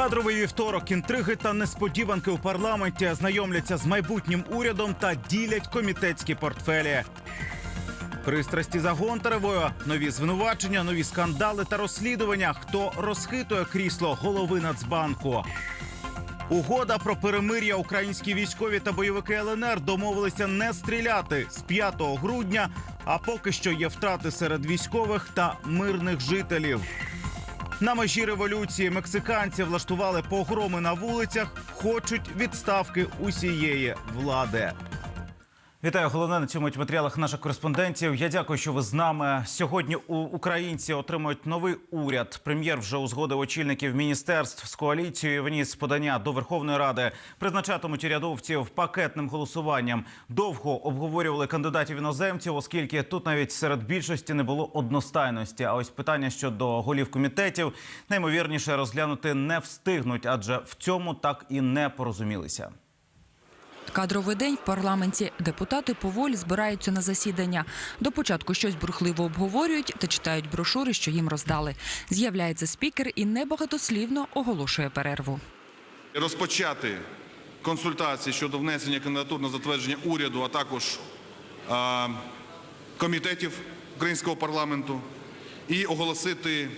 Кадровий вівторок, інтриги та несподіванки у парламенті знайомляться з майбутнім урядом та ділять комітетські портфелі. Пристрасті за Гонтаревою, нові звинувачення, нові скандали та розслідування. Хто розхитує крісло голови Нацбанку? Угода про перемир'я українські військові та бойовики ЛНР домовилися не стріляти з 5 грудня. А поки що є втрати серед військових та мирних жителів. На межі революції мексиканці влаштували погроми на вулицях, хочуть відставки усієї влади. Вітаю головне на цьому матеріалах наших кореспондентів. Я дякую, що ви з нами. Сьогодні українці отримують новий уряд. Прем'єр вже узгодив очільників міністерств з коаліцією. Вніс подання до Верховної Ради. Призначатимуть урядовців пакетним голосуванням. Довго обговорювали кандидатів іноземців, оскільки тут навіть серед більшості не було одностайності. А ось питання щодо голів комітетів наймовірніше розглянути не встигнуть, адже в цьому так і не порозумілися. Кадровий день в парламенті. Депутати поволі збираються на засідання. До початку щось бурхливо обговорюють та читають брошури, що їм роздали. З'являється спікер і небагатослівно оголошує перерву. розпочати консультації щодо внесення кандидатур на затвердження уряду, а також а, комітетів українського парламенту і оголосити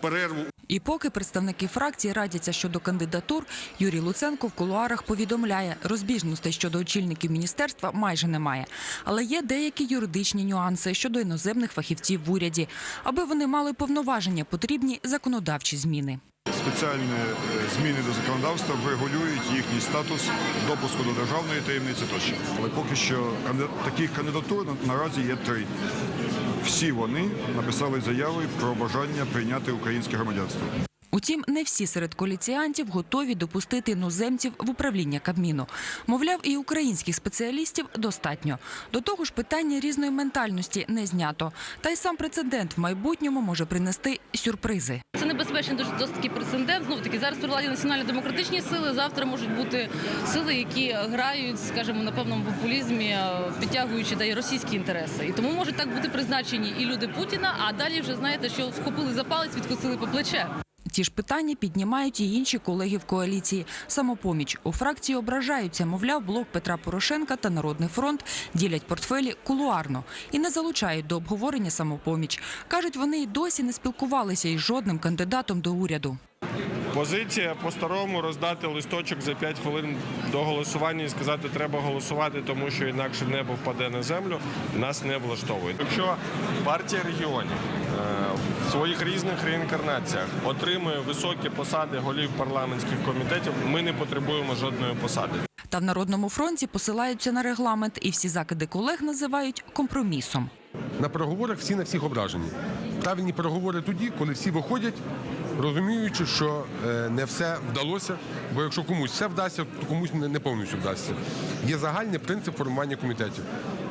перерву І поки представники фракції радяться щодо кандидатур, Юрій Луценко в кулуарах повідомляє, розбіжностей щодо очільників міністерства майже немає. Але є деякі юридичні нюанси щодо іноземних фахівців в уряді, аби вони мали повноваження, потрібні законодавчі зміни. Спеціальні е, зміни до законодавства врегулюють їхній статус допуску до державної таємниці тощо. Але поки що таких кандидатур наразі є три. Всі вони написали заяви про бажання прийняти українське громадянство. Утім, не всі серед коаліціантів готові допустити іноземців в управління Кабміну. Мовляв, і українських спеціалістів достатньо. До того ж, питання різної ментальності не знято. Та й сам прецедент в майбутньому може принести сюрпризи. Це небезпечний дуже досить прецедент. Знов таки зараз при владі національно-демократичні сили. Завтра можуть бути сили, які грають, скажімо, на певному популізмі, підтягуючи да й російські інтереси. І тому можуть так бути призначені і люди Путіна. А далі вже знаєте, що вхопили за палець, відкусили по плече. Ті ж питання піднімають і інші колеги в коаліції. Самопоміч у фракції ображаються. Мовляв, блок Петра Порошенка та Народний фронт ділять портфелі кулуарно і не залучають до обговорення самопоміч. кажуть, вони й досі не спілкувалися із жодним кандидатом до уряду. Позиція по-старому роздати листочок за 5 хвилин до голосування і сказати, треба голосувати, тому що інакше небо впаде на землю, нас не влаштовує. Якщо партія регіонів е, в своїх різних реінкарнаціях отримує високі посади голів парламентських комітетів, ми не потребуємо жодної посади. Та в Народному фронті посилаються на регламент, і всі закиди колег називають компромісом. На переговорах всі на всіх ображені. Правильні переговори тоді, коли всі виходять, розуміючи, що е, не все вдалося, бо якщо комусь все вдасться, то комусь не повністю вдасться. Є загальний принцип формування комітетів.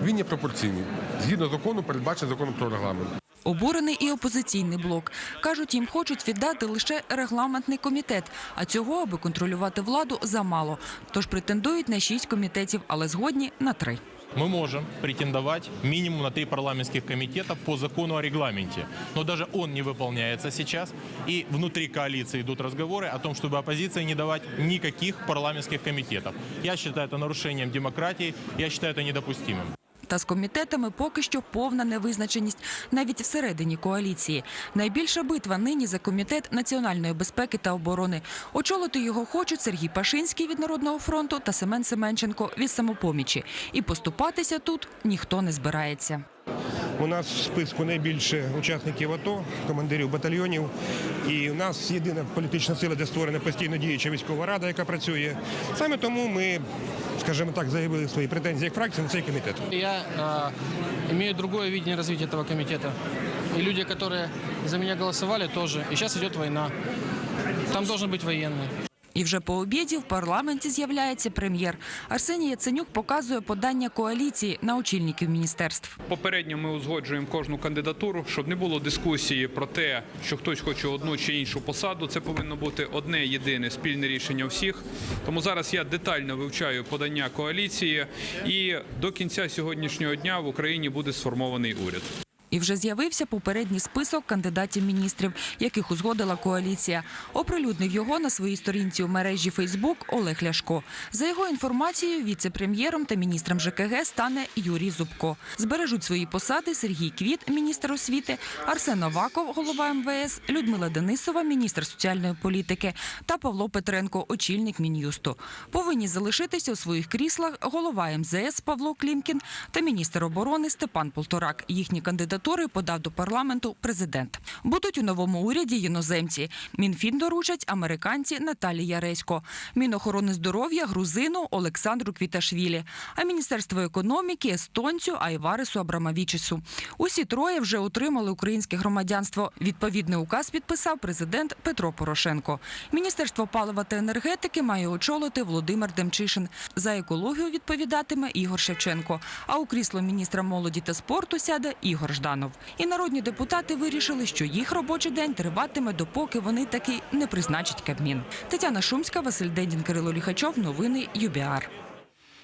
Він є пропорційний. Згідно закону, передбачений законом про регламент. Обурений і опозиційний блок. Кажуть, їм хочуть віддати лише регламентний комітет, а цього, аби контролювати владу, замало. Тож претендують на шість комітетів, але згодні на три. Мы можем претендовать минимум на три парламентских комитета по закону о регламенте. Но даже он не выполняется сейчас. И внутри коалиции идут разговоры о том, чтобы оппозиции не давать никаких парламентских комитетов. Я считаю это нарушением демократии, я считаю это недопустимым. Та з комітетами поки що повна невизначеність навіть всередині коаліції. Найбільша битва нині за комітет національної безпеки та оборони. Очолити його хочуть Сергій Пашинський від Народного фронту та Семен Семенченко від самопомічі. І поступатися тут ніхто не збирається. У нас в списку найбільше учасників АТО, командирів батальйонів. І у нас єдина політична сила, де створена постійно діюча військова рада, яка працює. Саме тому ми, скажімо так, заявили свої претензії як фракція на цей комітет. Я э, имею другое видение развития этого комитета. И люди, которые за меня голосовали, тоже. И сейчас идет война. Там должен быть военный. І вже по обіді в парламенті з'являється прем'єр. Арсеній Яценюк показує подання коаліції на очільників міністерств. Попередньо ми узгоджуємо кожну кандидатуру, щоб не було дискусії про те, що хтось хоче одну чи іншу посаду. Це повинно бути одне єдине спільне рішення всіх. Тому зараз я детально вивчаю подання коаліції, і до кінця сьогоднішнього дня в Україні буде сформований уряд. І вже з'явився попередній список кандидатів міністрів, яких узгодила коаліція. Оприлюднив його на своїй сторінці у мережі Фейсбук Олег Ляшко. За його інформацією, віце-прем'єром та міністром ЖКГ стане Юрій Зубко. Збережуть свої посади Сергій Квіт, міністр освіти, Арсен Новаков, голова МВС, Людмила Денисова, міністр соціальної політики та Павло Петренко, очільник Мін'юсту. Повинні залишитися у своїх кріслах голова МЗС Павло Клімкін та міністр оборони Степан Полторак. Їхні кандидатури подав до парламенту президент. Будуть у новому уряді іноземці. Мінфін доручать американці Наталі Яресько, Мінохорони здоров'я грузину Олександру Квіташвілі, а міністерство економіки естонцю Айварису Абрамавічісу. Усі троє вже отримали українське громадянство. Відповідний указ підписав президент Петро Порошенко. Міністерство палива та енергетики має очолити Володимир Демчишин. За екологію відповідатиме Ігор Шевченко. А у крісло міністра молоді та спорту сяде Ігор Жданов. І народні депутати вирішили, що їх робочий день триватиме, допоки вони таки не призначать Кабмін. Тетяна Шумська, Василь Дендін, Кирило Ліхачов. Новини ЮБІАР.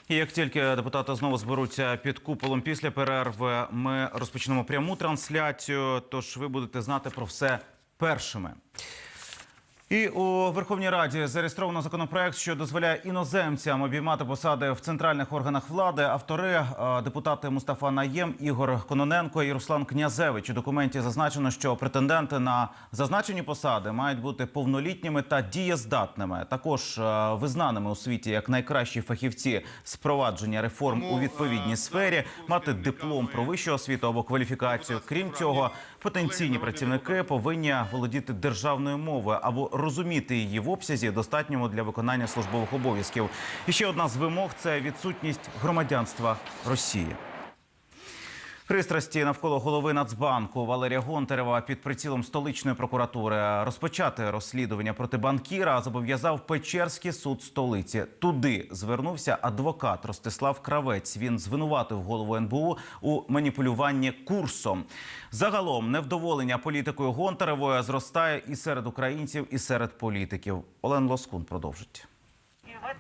І як тільки депутати знову зберуться під куполом після перерви, ми розпочнемо пряму трансляцію. Тож ви будете знати про все першими. І у Верховній Раді зареєстровано законопроект, що дозволяє іноземцям обіймати посади в центральних органах влади. Автори е, депутати Мустафа Наєм, Ігор Кононенко і Руслан Князевич. У документі зазначено, що претенденти на зазначені посади мають бути повнолітніми та дієздатними, також е, визнаними у світі як найкращі фахівці з провадження реформ у відповідній сфері, мати диплом про вищу освіту або кваліфікацію. Крім цього, потенційні працівники повинні володіти державною мовою або розуміти її в обсязі, достатньому для виконання службових обов'язків. І ще одна з вимог це відсутність громадянства Росії. Пристрасті навколо голови Нацбанку Валерія Гонтарева під прицілом столичної прокуратури розпочати розслідування проти банкіра зобов'язав Печерський суд столиці. Туди звернувся адвокат Ростислав Кравець. Він звинуватив голову НБУ у маніпулюванні курсом. Загалом невдоволення політикою Гонтаревої зростає і серед українців, і серед політиків. Олен Лоскун продовжить.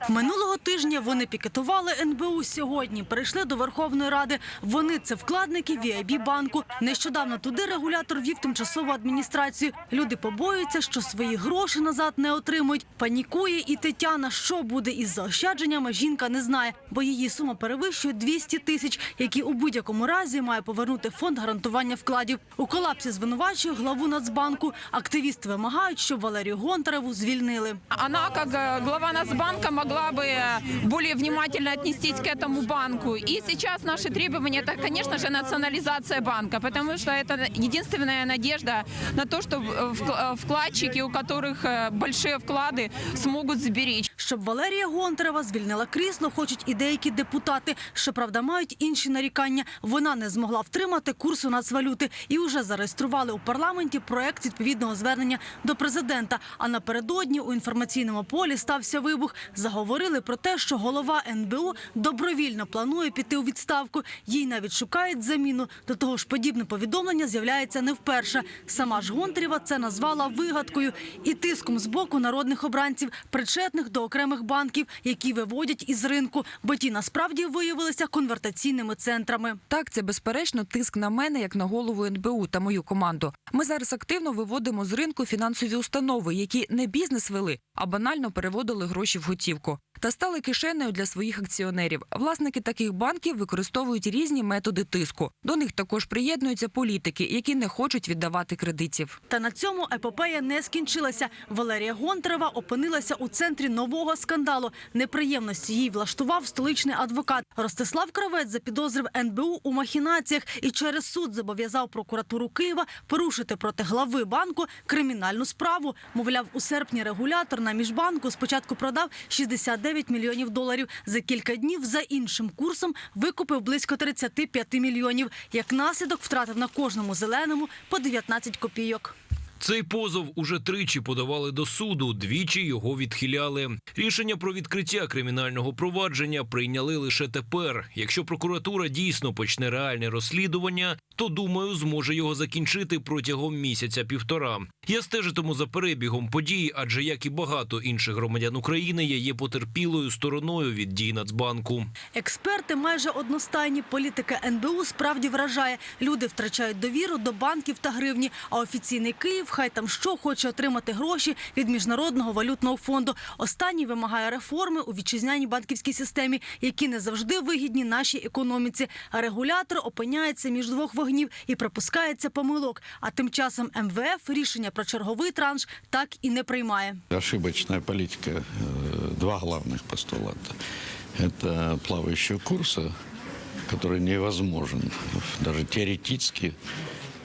Минулого тижня вони пікетували НБУ. Сьогодні перейшли до Верховної Ради. Вони це вкладники VIB банку. Нещодавно туди регулятор вів тимчасову адміністрацію. Люди побоюються, що свої гроші назад не отримують. Панікує і Тетяна. Що буде із заощадженнями? Жінка не знає, бо її сума перевищує 200 тисяч, які у будь-якому разі має повернути фонд гарантування вкладів. У колапсі звинувачує главу Нацбанку. Активісти вимагають, щоб Валерію Гонтареву звільнили. Она, как э, глава Нацбанка, могла бы э, более внимательно отнестись к этому банку. И сейчас наши требования, это, конечно же, национализация банка, потому что это единственная надежда на то, что э, вк- э, вкладчики, у которых э, большие вклады, смогут сберечь. Щоб Валерія Гонтарева звільнила крісло, хочуть і деякі депутати. Щоправда, мають інші нарікання. Вона не змогла втримати курсу нацвалюти і вже зареєстрували у парламенті проект відповідного звернення до президента. А напередодні у інформаційному полі стався вибух. Заговорили про те, що голова НБУ добровільно планує піти у відставку. Їй навіть шукають заміну. До того ж, подібне повідомлення з'являється не вперше. Сама ж Гонтарєва це назвала вигадкою і тиском з боку народних обранців, причетних до окремих банків, які виводять із ринку, бо ті насправді виявилися конвертаційними центрами. Так, це безперечно тиск на мене як на голову НБУ та мою команду. Ми зараз активно виводимо з ринку фінансові установи, які не бізнес вели, а банально переводили гроші в готівку. Та стали кишенею для своїх акціонерів. Власники таких банків використовують різні методи тиску. До них також приєднуються політики, які не хочуть віддавати кредитів. Та на цьому епопея не скінчилася. Валерія Гонтарева опинилася у центрі нового скандалу. Неприємності їй влаштував столичний адвокат. Ростислав Кравець запідозрив НБУ у махінаціях і через суд зобов'язав прокуратуру Києва порушити проти глави банку кримінальну справу. Мовляв, у серпні регулятор на міжбанку спочатку продав 69 мільйонів доларів. За кілька днів за іншим курсом викупив близько 35 мільйонів. Як наслідок втратив на кожному зеленому по 19 копійок. Цей позов уже тричі подавали до суду, двічі його відхиляли. Рішення про відкриття кримінального провадження прийняли лише тепер. Якщо прокуратура дійсно почне реальне розслідування, то думаю, зможе його закінчити протягом місяця-півтора. Я стежитиму за перебігом подій, адже як і багато інших громадян України, я є потерпілою стороною від дій Нацбанку. Експерти майже одностайні. Політика НБУ справді вражає. Люди втрачають довіру до банків та гривні. А офіційний Київ, хай там що, хоче отримати гроші від міжнародного валютного фонду. Останній вимагає реформи у вітчизняній банківській системі, які не завжди вигідні нашій економіці. А регулятор опиняється між двох вогнів і припускається помилок. А тим часом МВФ рішення про черговий транш так і не приймає. Ошибочная политика. э, Два главных постулата. Это плавающего курса, который невозможен даже теоретически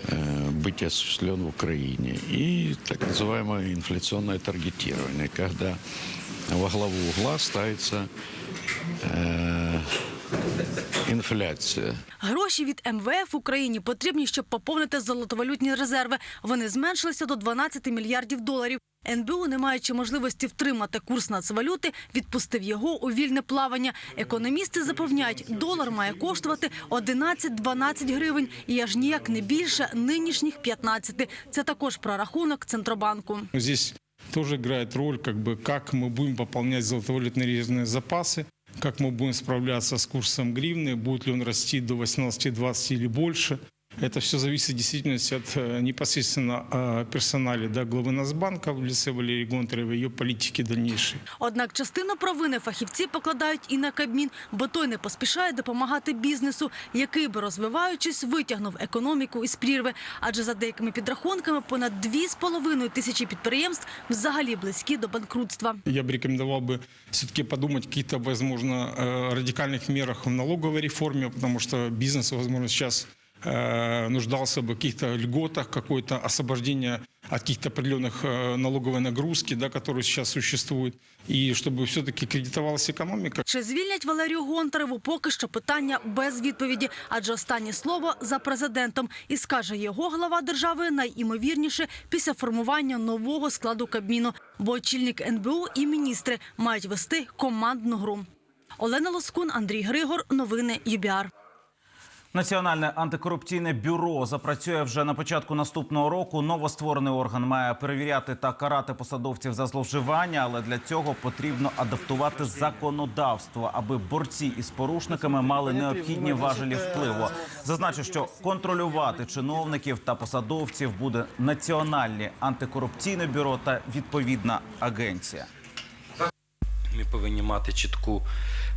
э, быть осуществлен в Украине. И так называемое инфляционное таргетирование, когда во главу угла ставится э, инфляция. Гроші від МВФ Україні потрібні, щоб поповнити золотовалютні резерви. Вони зменшилися до 12 мільярдів доларів. НБУ, не маючи можливості втримати курс нацвалюти, відпустив його у вільне плавання. Економісти запевняють, долар має коштувати 11-12 гривень і аж ніяк не більше нинішніх 15. Це також прорахунок Центробанку. Здесь тоже играет роль, как бы, как мы будем пополнять золотовалютные резервные запасы, как мы будем справляться с курсом гривны, будет ли он расти до 18-20 или больше. Это все зависит в действительности от э, непосредственно э, персонали да, главы Нацбанка в лице Валерии Гонтаревой, ее политики дальнейшей. Однак частину провини фахівці покладають і на Кабмін, бо той не поспішає допомагати бізнесу, який би розвиваючись витягнув економіку із прірви. Адже за деякими підрахунками понад 2,5 тисячі підприємств взагалі близькі до банкрутства. Я бы рекомендовал бы все-таки подумать о каких-то, возможно, э, радикальных мерах в налоговой реформе, потому что бизнес, возможно, сейчас э, нуждался бы в каких-то льготах, какое-то освобождение от каких-то определенных э, налоговой нагрузки, да, которые сейчас существуют, и чтобы все-таки кредитовалась экономика. Чи звільнять Валерію Гонтареву? Поки що питання без відповіді, адже останнє слово за президентом. І скаже його глава держави найімовірніше після формування нового складу Кабміну. Бо очільник НБУ і міністри мають вести командну гру. Олена Лоскун, Андрій Григор. Новини ЮБІАР. Національне антикорупційне бюро запрацює вже на початку наступного року. Новостворений орган має перевіряти та карати посадовців за зловживання, але для цього потрібно адаптувати законодавство, аби борці із порушниками мали необхідні важелі впливу. Зазначу, що контролювати чиновників та посадовців буде національне антикорупційне бюро та відповідна агенція. Ми повинні мати чітку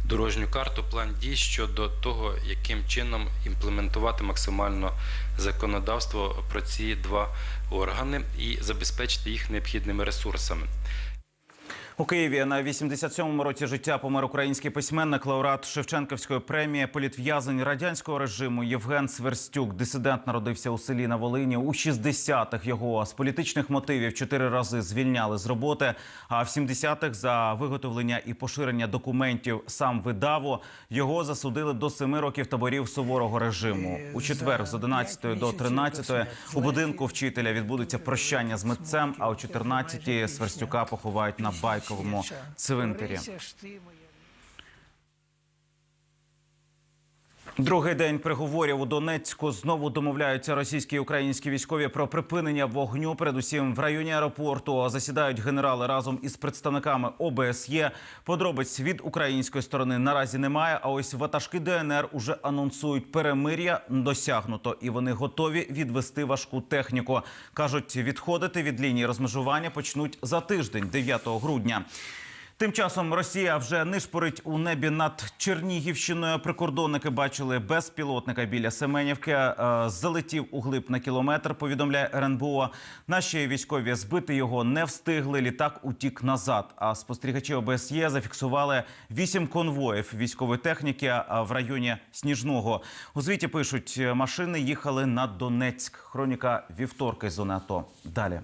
дорожню карту, план дій щодо того, яким чином імплементувати максимально законодавство про ці два органи і забезпечити їх необхідними ресурсами. У Києві на 87-му році життя помер український письменник, лауреат Шевченківської премії, політв'язень радянського режиму Євген Сверстюк. Дисидент народився у селі на Волині у 60-х. Його з політичних мотивів чотири рази звільняли з роботи. А в 70-х за виготовлення і поширення документів сам видаво його засудили до семи років таборів суворого режиму. У четвер з 11 до 13 у будинку вчителя відбудеться прощання з митцем. А о 14 Сверстюка поховають на байковому цвинтарі. Другий день переговорів у Донецьку знову домовляються російські і українські військові про припинення вогню. Передусім в районі аеропорту засідають генерали разом із представниками ОБСЄ. Подробиць від української сторони наразі немає. А ось ватажки ДНР уже анонсують перемир'я досягнуто, і вони готові відвести важку техніку. кажуть, відходити від лінії розмежування почнуть за тиждень, 9 грудня. Тим часом Росія вже нишпорить у небі над Чернігівщиною. Прикордонники бачили безпілотника біля Семенівки. Е, Залетів у глиб на кілометр. Повідомляє РНБО. Наші військові збити його не встигли. Літак утік назад. А спостерігачі ОБСЄ зафіксували вісім конвоїв військової техніки е, в районі Сніжного. У звіті пишуть, е, машини їхали на Донецьк. Хроніка вівторка із зони АТО. Далі.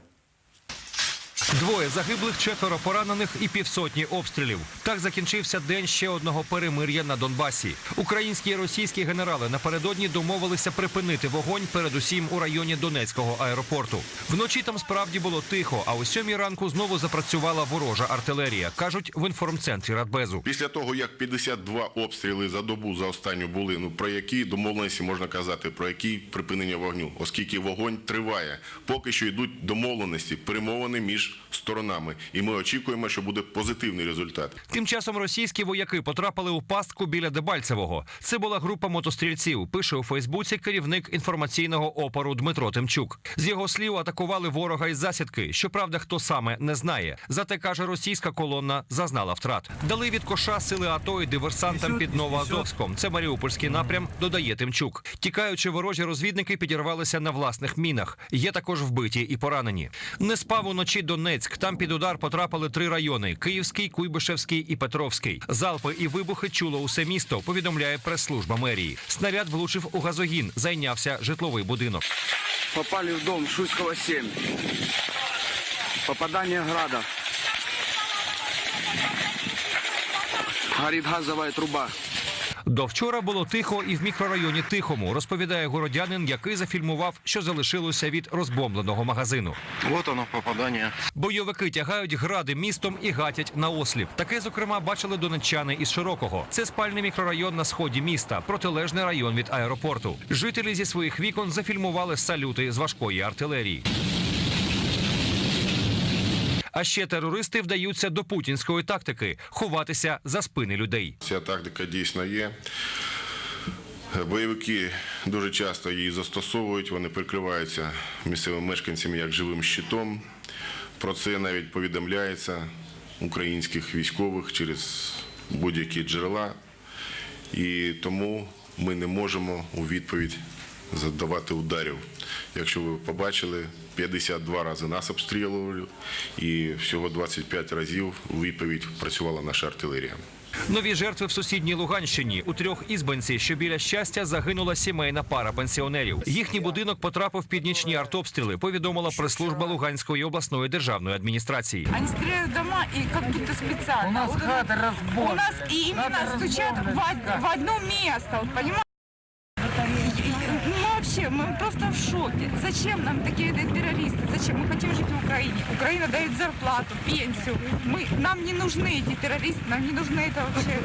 Двоє загиблих, четверо поранених і півсотні обстрілів. Так закінчився день ще одного перемир'я на Донбасі. Українські і російські генерали напередодні домовилися припинити вогонь, передусім у районі Донецького аеропорту. Вночі там справді було тихо, а о сьомій ранку знову запрацювала ворожа артилерія, кажуть в інформцентрі Радбезу. Після того, як 52 обстріли за добу за останню були, ну про які домовленості можна казати, про які припинення вогню, оскільки вогонь триває, поки що йдуть домовленості, перемовини між сторонами, і ми очікуємо, що буде позитивний результат. Тим часом російські вояки потрапили у пастку біля Дебальцевого. Це була група мотострільців. Пише у Фейсбуці керівник інформаційного опору Дмитро Тимчук. З його слів атакували ворога із засідки. Щоправда, хто саме не знає. Зате каже, російська колонна зазнала втрат. Дали від коша сили АТО і диверсантам під Новоазовськом. Це Маріупольський напрям. Додає Тимчук. Тікаючи, ворожі розвідники підірвалися на власних мінах. Є також вбиті і поранені. Не спав уночі Донецьк. Там під удар потрапили три райони: Київський, Куйбишевський і Петровський. Залпи і вибухи чуло усе місто. Повідомляє прес-служба мерії. Снаряд влучив у газогін. Зайнявся житловий будинок. Попали в дом Шуйского 7. Попадание града. Горит газовая труба. До вчора було тихо і в мікрорайоні Тихому, розповідає городянин, який зафільмував, що залишилося від розбомбленого магазину. Вот оно попадание. Бойовики тягають гради містом і гатять на осліп. Таке, зокрема, бачили донеччани із Широкого. Це спальний мікрорайон на сході міста, протилежний район від аеропорту. Жителі зі своїх вікон зафільмували салюти з важкої артилерії. А ще терористи вдаються до путінської тактики ховатися за спини людей. Ця тактика дійсно є. Бойовики дуже часто її застосовують, вони прикриваються місцевими мешканцями як живим щитом. Про це навіть повідомляється українських військових через будь-які джерела. І тому ми не можемо у відповідь задавати ударів. Якщо ви побачили, 52 рази нас обстрілювали і всього 25 разів у відповідь працювала наша артилерія. Нові жертви в сусідній Луганщині. У трьох ізбанці, що біля щастя, загинула сімейна пара пенсіонерів. Їхній будинок потрапив під нічні артобстріли. Повідомила прес-служба Луганської обласної державної адміністрації. Они стреляют в дома и как будто специально. У нас хата разбор. У нас и именно стучат в, в одно место, вот, понимаете? Мы вообще, мы просто в шоке. Зачем нам такие террористы? Зачем? Мы хотим жить в Украине. Украина дает зарплату, пенсию. Мы, нам не нужны эти террористы, нам не нужны это вообще...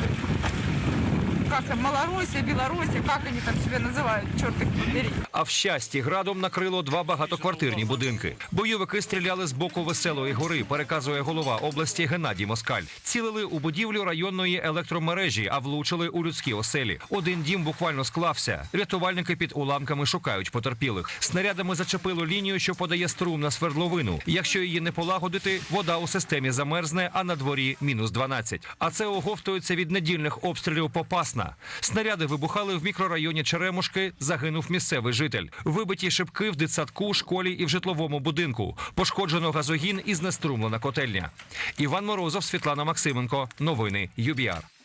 Как там, Малороссия, Белоруссия, как они там себя называют, черт их побери. А в щасті градом накрило два багатоквартирні будинки. Бойовики стріляли з боку веселої гори, переказує голова області Геннадій Москаль. Цілили у будівлю районної електромережі, а влучили у людські оселі. Один дім буквально склався. Рятувальники під уламками шукають потерпілих. Снарядами зачепило лінію, що подає струм на свердловину. Якщо її не полагодити, вода у системі замерзне, а на дворі мінус 12. А це оговтується від недільних обстрілів Попасна. Снаряди вибухали в мікрорайоні Черемушки. Загинув місцевий житель. Вибиті шибки в дитсадку, школі і в житловому будинку. Пошкоджено газогін і знеструмлена котельня. Іван Морозов, Світлана Максименко. Новини ЮБІАР.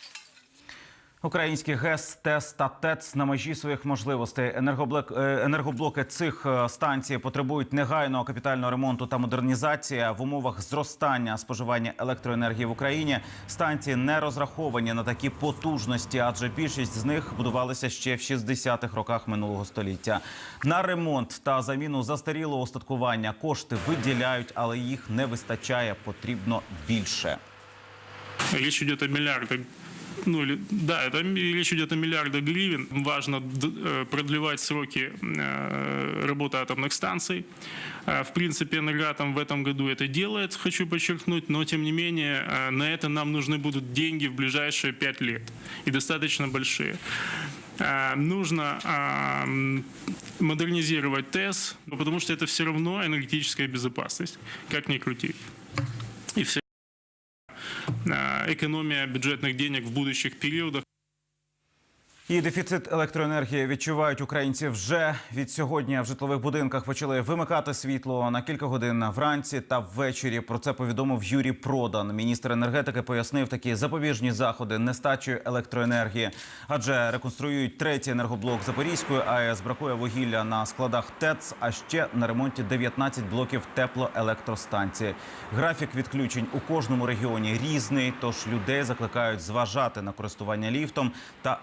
Український ГЕС, ТЕС та ТЕЦ на межі своїх можливостей. Е, енергоблоки цих е, станцій потребують негайного капітального ремонту та модернізації. В умовах зростання споживання електроенергії в Україні станції не розраховані на такі потужності, адже більшість з них будувалися ще в 60-х роках минулого століття. На ремонт та заміну застарілого устаткування кошти виділяють, але їх не вистачає. Потрібно більше. Речь идет о миллиардах ну, да, это речь идет о миллиардах гривен. Важно э, продлевать сроки э, работы атомных станций. Э, В принципе, «Энергоатом» в этом году это делает, хочу подчеркнуть, но, тем не менее, на это нам нужны будут деньги в ближайшие пять лет, и достаточно большие. Нужно модернизировать ТЭС, потому что это все равно энергетическая безопасность, как ни крути. И все экономия бюджетных денег в будущих периодах. І дефіцит електроенергії відчувають українці вже від сьогодні. В житлових будинках почали вимикати світло на кілька годин вранці та ввечері. Про це повідомив Юрій Продан. Міністр енергетики пояснив такі запобіжні заходи нестачі електроенергії, адже реконструюють третій енергоблок Запорізької АЕС. Бракує вугілля на складах ТЕЦ, а ще на ремонті 19 блоків теплоелектростанції. Графік відключень у кожному регіоні різний, тож людей закликають зважати на користування ліфтом та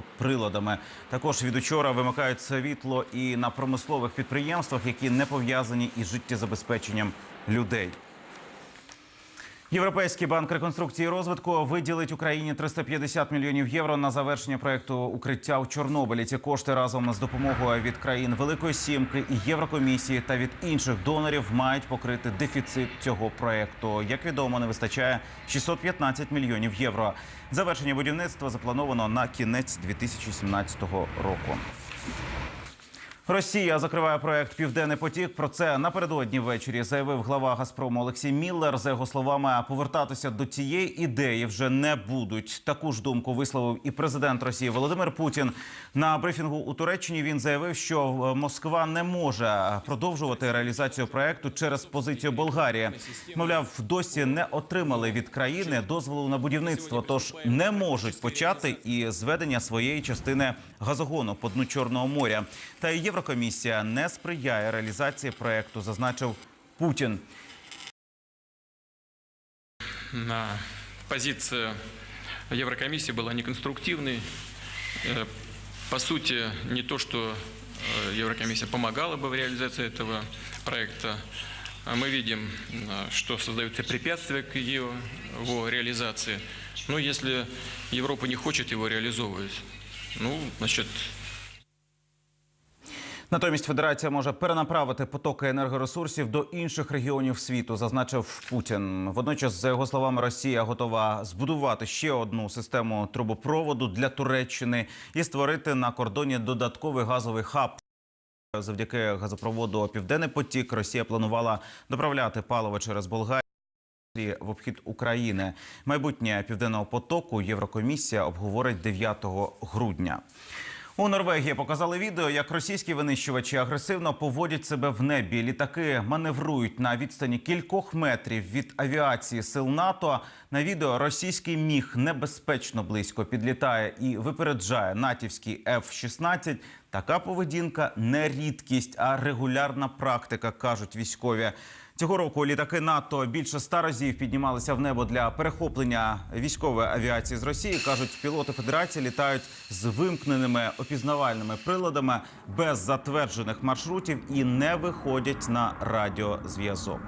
електроприладами. Також від учора вимикають світло і на промислових підприємствах, які не пов'язані із життєзабезпеченням людей. Європейський банк реконструкції і розвитку виділить Україні 350 мільйонів євро на завершення проекту укриття у Чорнобилі. Ці кошти разом з допомогою від країн Великої Сімки і Єврокомісії та від інших донорів мають покрити дефіцит цього проекту. Як відомо, не вистачає 615 мільйонів євро. Завершення будівництва заплановано на кінець 2017 року. Росія закриває проект Південний потік. Про це напередодні ввечері заявив глава Газпрому Олексій Міллер. За його словами, повертатися до цієї ідеї вже не будуть. Таку ж думку висловив і президент Росії Володимир Путін. На брифінгу у Туреччині він заявив, що е, Москва не може продовжувати реалізацію проекту через позицію Болгарії. Мовляв, досі не отримали від країни дозволу на будівництво, тож не можуть почати і зведення своєї частини газогону по дну Чорного моря. Та й Єврокомісія не сприяє реалізації проекту, зазначив Путін. на позиция Еврокомиссии была неконструктивной. Э, По сути, не то, что э, Еврокомиссия помогала бы в реализации этого проекта. А Мы видим, э, что создаются препятствия к его его реализации. Но если Европа не хочет его реализовывать, ну, значит, Натомість федерація може перенаправити потоки енергоресурсів до інших регіонів світу, зазначив Путін. Водночас, за його словами, Росія готова збудувати ще одну систему трубопроводу для Туреччини і створити на кордоні додатковий газовий хаб. Завдяки газопроводу Південний потік Росія планувала доправляти паливо через Болгарію в обхід України. Майбутнє південного потоку Єврокомісія обговорить 9 грудня. У Норвегії показали відео, як російські винищувачі агресивно поводять себе в небі. Літаки маневрують на відстані кількох метрів від авіації сил НАТО. На відео російський міг небезпечно близько підлітає і випереджає натівський F-16. Така поведінка не рідкість, а регулярна практика, кажуть військові. Цього року літаки НАТО більше ста разів піднімалися в небо для перехоплення військової авіації з Росії. кажуть, пілоти Федерації літають з вимкненими опізнавальними приладами без затверджених маршрутів і не виходять на радіозв'язок.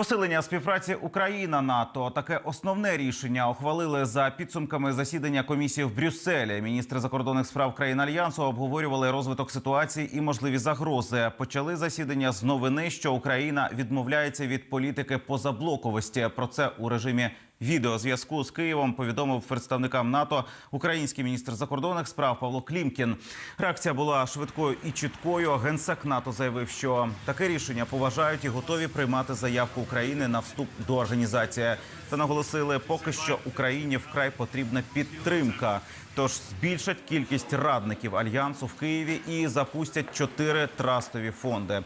Посилення співпраці Україна НАТО таке основне рішення ухвалили за підсумками засідання комісії в Брюсселі. Міністри закордонних справ країн альянсу обговорювали розвиток ситуації і можливі загрози. Почали засідання з новини, що Україна відмовляється від політики позаблоковості. Про це у режимі відеозв'язку з Києвом повідомив представникам НАТО український міністр закордонних справ Павло Клімкін. Реакція була швидкою і чіткою. Генсек НАТО заявив, що таке рішення поважають і готові приймати заявку України на вступ до організації. Та наголосили, поки що Україні вкрай потрібна підтримка. Тож збільшать кількість радників альянсу в Києві і запустять чотири трастові фонди.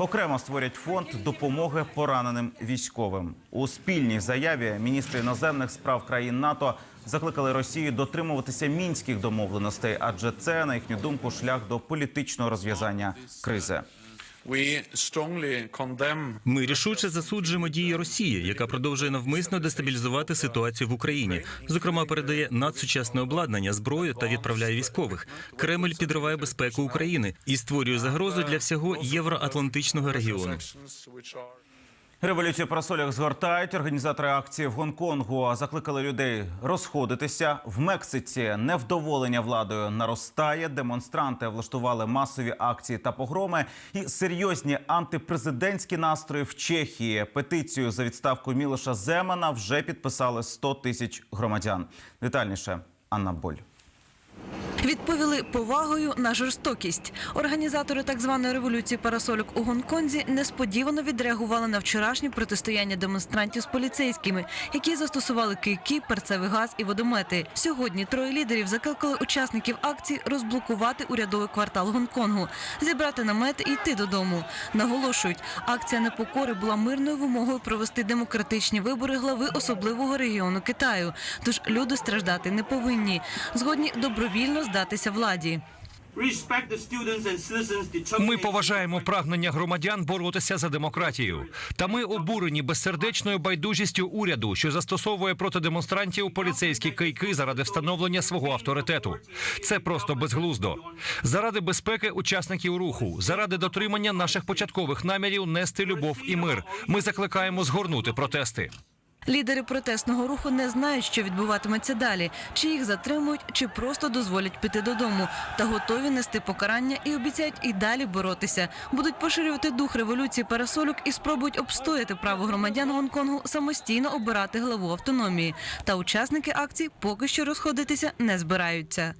Окремо створять фонд допомоги пораненим військовим. У спільній заяві міністри іноземних справ країн НАТО закликали Росію дотримуватися мінських домовленостей, адже це на їхню думку шлях до політичного розв'язання кризи. Ми рішуче засуджуємо дії Росії, яка продовжує навмисно дестабілізувати ситуацію в Україні. Зокрема, передає надсучасне обладнання, зброю та відправляє військових. Кремль підриває безпеку України і створює загрозу для всього євроатлантичного регіону. Революцію парасолях згортають. Організатори акції в Гонконгу закликали людей розходитися. В Мексиці невдоволення владою наростає. Демонстранти влаштували масові акції та погроми і серйозні антипрезидентські настрої в Чехії. Петицію за відставку Мілоша Земана вже підписали 100 тисяч громадян. Детальніше Анна Боль. Відповіли повагою на жорстокість. Організатори так званої революції парасольок у Гонконзі несподівано відреагували на вчорашнє протистояння демонстрантів з поліцейськими, які застосували кийки, перцевий газ і водомети. Сьогодні троє лідерів закликали учасників акції розблокувати урядовий квартал Гонконгу, зібрати намети і йти додому. Наголошують, акція непокори була мирною вимогою провести демократичні вибори глави особливого регіону Китаю. Тож люди страждати не повинні. Згодні добровільно здатися владі. Ми поважаємо прагнення громадян боротися за демократію. Та ми обурені безсердечною байдужістю уряду, що застосовує проти демонстрантів поліцейські кийки заради встановлення свого авторитету. Це просто безглуздо. Заради безпеки учасників руху, заради дотримання наших початкових намірів нести любов і мир. Ми закликаємо згорнути протести. Лідери протестного руху не знають, що відбуватиметься далі, чи їх затримують, чи просто дозволять піти додому, та готові нести покарання і обіцяють і далі боротися. Будуть поширювати дух революції парасольок і спробують обстояти право громадян Гонконгу самостійно обирати главу автономії. Та учасники акції поки що розходитися не збираються.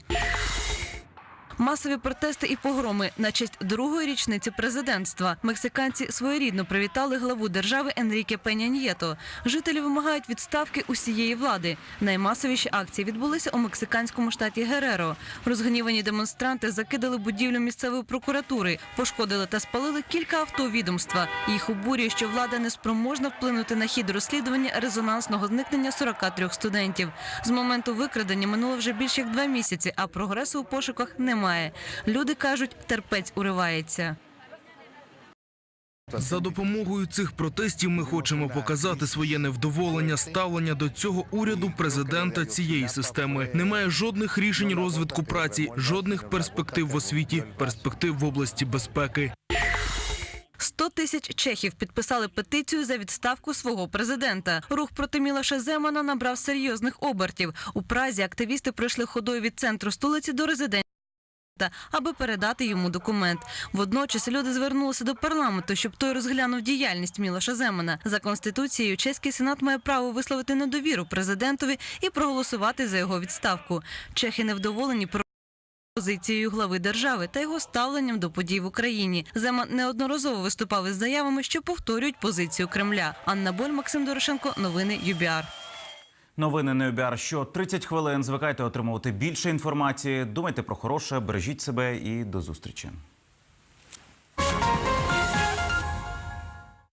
Масові протести і погроми на честь другої річниці президентства. Мексиканці своєрідно привітали главу держави Енріке Пеня Ньєто. Жителі вимагають відставки усієї влади. Наймасовіші акції відбулися у мексиканському штаті Гереро. Розгнівані демонстранти закидали будівлю місцевої прокуратури, пошкодили та спалили кілька авто відомства. Їх обурює, що влада не спроможна вплинути на хід розслідування резонансного зникнення 43 студентів. З моменту викрадення минуло вже більше як два місяці, а прогресу у пошуках немає. Люди кажуть, терпець уривається. За допомогою цих протестів ми хочемо показати своє невдоволення ставлення до цього уряду президента цієї системи. Немає жодних рішень розвитку праці, жодних перспектив в освіті, перспектив в області безпеки. 100 тисяч чехів підписали петицію за відставку свого президента. Рух проти Мілоша Земана набрав серйозних обертів. У Празі активісти пройшли ходою від центру столиці до резиденції. Аби передати йому документ, водночас люди звернулися до парламенту, щоб той розглянув діяльність Мілоша Земана. За конституцією, чеський сенат має право висловити недовіру президентові і проголосувати за його відставку. Чехи невдоволені про позицією глави держави та його ставленням до подій в Україні. Земан неодноразово виступав із заявами, що повторюють позицію Кремля. Анна Боль, Максим Дорошенко, новини ЮБІАР. Новини не Необіар що 30 хвилин. Звикайте отримувати більше інформації. Думайте про хороше, бережіть себе і до зустрічі.